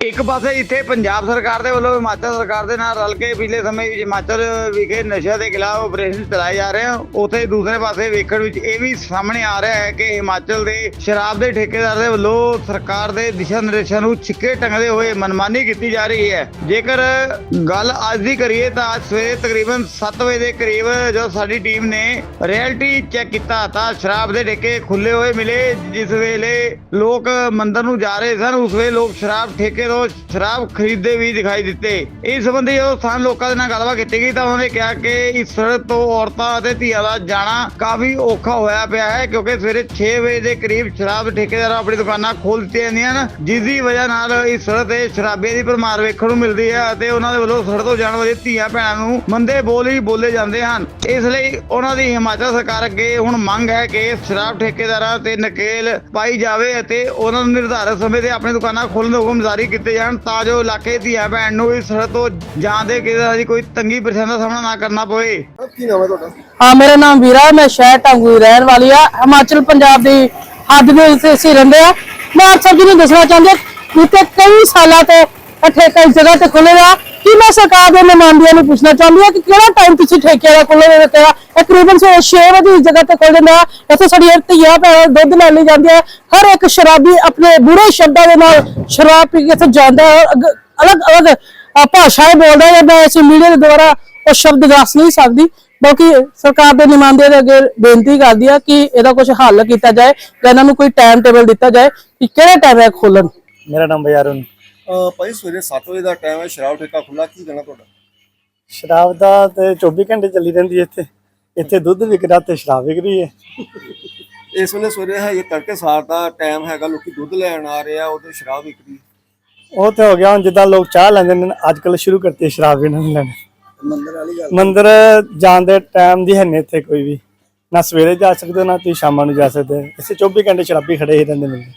ਇੱਕ ਪਾਸੇ ਇੱਥੇ ਪੰਜਾਬ ਸਰਕਾਰ ਦੇ ਵੱਲੋਂ ਹਿਮਾਚਲ ਸਰਕਾਰ ਦੇ ਨਾਲ ਰਲ ਕੇ ਪਿਛਲੇ ਸਮੇਂ ਵਿੱਚ ਹਿਮਾਚਲ ਵਿਖੇ ਨਸ਼ਿਆਂ ਦੇ ਖਿਲਾਫ ਆਪਰੇਸ਼ਨ ਚਲਾਏ ਜਾ ਰਹੇ ਹਨ ਉਥੇ ਦੂਸਰੇ ਪਾਸੇ ਵੇਖਣ ਵਿੱਚ ਇਹ ਵੀ ਸਾਹਮਣੇ ਆ ਰਿਹਾ ਹੈ ਕਿ ਹਿਮਾਚਲ ਦੇ ਸ਼ਰਾਬ ਦੇ ਠੇਕੇਦਾਰ ਦੇ ਵੱਲੋਂ ਸਰਕਾਰ ਦੇ ਦਿਸ਼ਾ ਨਿਰਦੇਸ਼ਾਂ ਨੂੰ ਛਿੱਕੇ ਟੰਗਦੇ ਹੋਏ ਮਨਮਾਨੀ ਕੀਤੀ ਜਾ ਰਹੀ ਹੈ। ਜੇਕਰ ਗੱਲ ਅੱਜ ਦੀ ਕਰੀਏ ਤਾਂ ਅੱਜ ਸਵੇਰੇ ਤਕਰੀਬਨ 7 ਵਜੇ ਦੇ ਕਰੀਬ ਜਦੋਂ ਸਾਡੀ ਟੀਮ ਨੇ ਰਿਐਲਿਟੀ ਚੈੱਕ ਕੀਤਾ ਤਾਂ ਸ਼ਰਾਬ ਦੇ ਠੇਕੇ ਖੁੱਲੇ ਹੋਏ ਮਿਲੇ, ਜਿਸ ਵੇਲੇ ਲੋਕ ਮੰਦਰ ਨੂੰ ਜਾ ਰਹੇ ਸਨ। ਉਸ ਵੇਲੇ ਲੋਕ ਸ਼ਰਾਬ ਠੇਕੇ ਤੋਂ ਸ਼ਰਾਬ ਖਰੀਦਦੇ ਵੀ ਦਿਖਾਈ ਦਿੱਤੇ, ਇਸ ਸੰਬੰਧੀ ਜਦੋਂ ਸਥਾਨ ਲੋਕਾਂ ਦੇ ਨਾਲ ਗੱਲਬਾਤ ਕੀਤੀ ਗਈ ਤਾਂ ਉਹਨਾਂ ਨੇ ਕਿਹਾ ਕਿ ਇਸ ਸੜਕ ਤੋਂ ਔਰਤਾਂ ਅਤੇ ਧੀਆਂ ਦਾ ਜਾਣਾ ਕਾਫੀ ਔਖਾ ਹੋਇਆ ਪਿਆ ਹੈ, ਕਿਉਂਕਿ ਸਵੇਰੇ 6 ਵਜੇ ਦੇ ਕਰੀਬ ਸ਼ਰਾਬ ਠੇਕੇਦਾਰ ਆਪਣੀ ਦੁਕਾਨਾਂ ਖੋਲ੍ਹ ਦਿੱਤੀਆਂ ਜਾਂਦੀਆਂ ਹਨ, ਜਿਸ ਦੀ ਵਜ੍ਹਾ ਨਾਲ ਇਸ ਸੜਕ ਤੇ ਸ਼ਰਾਬੀਆਂ ਦੀ ਭਰਮਾਰ ਵੇਖਣ ਨੂੰ ਮਿਲਦੀ ਹੈ ਅਤੇ ਉਹਨਾਂ ਦੇ ਵੱਲੋਂ ਸੜਕ ਤੋਂ ਜਾਣ ਵਾਲੀ ਧੀਆਂ ਭੈਣਾਂ ਨੂੰ ਮੰਦੇ ਬੋਲ ਹੀ ਬੋਲੇ ਜਾਂਦੇ ਹਨ। ਇਸ ਲਈ ਉਹਨਾਂ ਦੀ ਹਿਮਾਚਲ ਸਰਕਾਰ ਅੱਗੇ ਹੁਣ ਮੰਗ ਹੈ ਕਿ ਸ਼ਰਾਬ ਠੇਕੇਦਾਰਾਂ ਤੇ ਨਕੇਲ ਪਾਈ ਜਾਵੇ ਅਤੇ ਉਹਨਾਂ ਨੂੰ ਨਿਰਧਾਰਤ ਸਮੇਂ ਤੇ ਆਪਣੀ ਦੁਕਾਨਾਂ ਖੋਲ੍ਹਣ ਦੇ ਹੁਕਮ ਜਾਰੀ ਕੀਤੇ ਜਾਣ ਤਾਂ ਜੋ ਇਲਾਕੇ ਦੀ ਧੀਆਂ ਭੈਣ ਨੂੰ ਇਸ ਸੜਕ ਤੋਂ ਜਾਣ ਦੇ ਕਿਸੇ ਦੀ ਕੋਈ ਤੰਗੀ ਪਰੇਸ਼ਾਨੀ ਦਾ ਸਾਹਮਣਾ ਨਾ ਕਰਨਾ ਪਵੇ। ਕੀ ਨਾਮ ਹੈ ਤੁਹਾਡਾ? ਹਾਂ ਮੇਰਾ ਨਾਮ ਵੀਰਾ ਹੈ, ਮੈਂ ਸ਼ਹਿਰ ਟਾਂਗੂ ਦੀ ਰਹਿਣ ਵਾਲੀ ਆ ਹਿਮਾਚਲ ਪੰਜਾਬ ਦੀ ਹੱਦ ਦੇ ਵਿੱਚ ਅਸੀਂ ਰਹਿੰਦੇ ਆ ਮੈਂ ਆਪ ਸਭ ਜੀ ਨੂੰ ਦੱਸਣਾ ਚਾਹੁੰਦੀ ਹਾਂ ਕਿ ਤੇ ਕਈ ਸਾਲਾਂ ਤੋਂ ਇਹ ਠੇਕਾ ਇਸ ਜਗ੍ਹਾ ਤੇ ਖੁੱਲੇ ਆ। ਕਿ ਮੈਂ ਸਰਕਾਰ ਦੇ ਨੁਮਾਇੰਦਿਆਂ ਨੂੰ ਪੁੱਛਣਾ ਚਾਹੁੰਦੀ ਹਾਂ ਕਿ ਕਿਹੜਾ ਟਾਈਮ ਤੁਸੀਂ ਠੇਕੇ ਦਾ ਖੁੱਲੇ ਦੇ ਦਿੱਤੇ ਤਕਰੀਬਨ 6 ਵਜੇ ਇਸ ਜਗ੍ਹਾ ਤੇ ਖੁੱਲ ਜਾਂਦਾ ਹੈ। ਇੱਥੇ ਸਾਡੀਆਂ ਧੀਆਂ ਭੈਣਾਂ ਦੁੱਧ ਲੈਣ ਲਈ ਜਾਂਦੀਆਂ ਹਰ ਇੱਕ ਸ਼ਰਾਬੀ ਆਪਣੇ ਬੁਰੇ ਸ਼ਬਦਾਂ ਦੇ ਨਾਲ ਸ਼ਰਾਬ ਪੀ ਕੇ ਇੱਥੇ ਜਾਂਦਾ ਹੈ। ਅਲੱਗ ਅਲੱਗ ਭਾਸ਼ਾएं ਬੋਲਦਾ ਹੈ। ਮੈਂ ਇਸ ਮੀਡੀਆ ਦੇ ਦੁਆਰਾ ਉਹ ਸ਼ਬਦ ਦੱਸ ਨਹੀਂ ਸਕਦੀ। ਬਾਕੀ ਸਰਕਾਰ ਦੇ ਨੁਮਾਇੰਦੇ ਦੇ ਅੱਗੇ ਬੇਨਤੀ ਕਰਦੀ ਆ ਕਿ ਇਹਦਾ ਕੁਝ ਹੱਲ ਕੀਤਾ ਜਾਏ ਜਾਂ ਇਹਨਾਂ ਨੂੰ ਕੋਈ ਟਾਈਮ ਟੇਬਲ ਦਿੱਤਾ ਜਾਏ ਕਿ ਕਿਹੜੇ ਟਾਈਮ ਇਹ ਖੋਲਣ ਮੇਰਾ ਨਾਮ ਬਯਾਰਨ ਭਾਈ ਸਵੇਰੇ 7 ਵਜੇ ਦਾ ਟਾਈਮ ਹੈ ਸ਼ਰਾਬ ਠੇਕਾ ਖੁੱਲਾ ਕੀ ਕਹਿਣਾ ਤੁਹਾਡਾ? ਸ਼ਰਾਬ ਦਾ ਤੇ 24 ਘੰਟੇ ਚੱਲੀ ਰਹਿੰਦੀ ਹੈ ਇੱਥੇ। ਇੱਥੇ ਦੁੱਧ ਵਿਕਦਾ ਤੇ ਸ਼ਰਾਬ ਵਿਕ ਰਹੀ ਹੈ। ਇਸ ਵੇਲੇ ਸਵੇਰੇ ਹੈ ਇਹ ਤੜਕੇ ਸਾਰ ਦਾ ਟਾਈਮ ਹੈਗਾ ਲੋਕੀ ਦੁੱਧ ਲੈਣ ਆ ਰਹੇ ਆ ਉਦੋਂ ਸ਼ਰਾਬ ਵਿਕਦੀ ਉਹ ਤੇ ਹੋ ਗਿਆ ਹੁਣ ਜਿੱਦਾਂ ਲੋਕ ਚਾਹ ਲੈਂਦੇ ਨੇ ਅੱਜ ਕੱਲ ਸ਼ੁਰੂ ਕਰਤੀ ਸ਼ਰਾਬ ਵੀ ਇਹਨਾਂ ਨੇ ਲੈਣੀ। ਮੰਦਰ ਵਾਲੀ ਗੱਲ। ਮੰਦਰ ਜਾਣ ਦੇ ਟਾਈਮ ਦੀ ਹੈ ਨਹੀਂ ਇੱਥੇ ਕੋਈ ਵੀ। ਨਾ ਸਵੇਰੇ ਜਾ ਸਕਦੇ ਨਾ ਤੁਸੀਂ ਸ਼ਾਮਾਂ ਨੂੰ ਜਾ ਸਕਦੇ। ਇੱਥੇ 24 ਘੰਟੇ ਸ਼ਰਾਬੀ ਖੜੇ ਹੀ ਰਹਿੰਦੇ ਨੇ।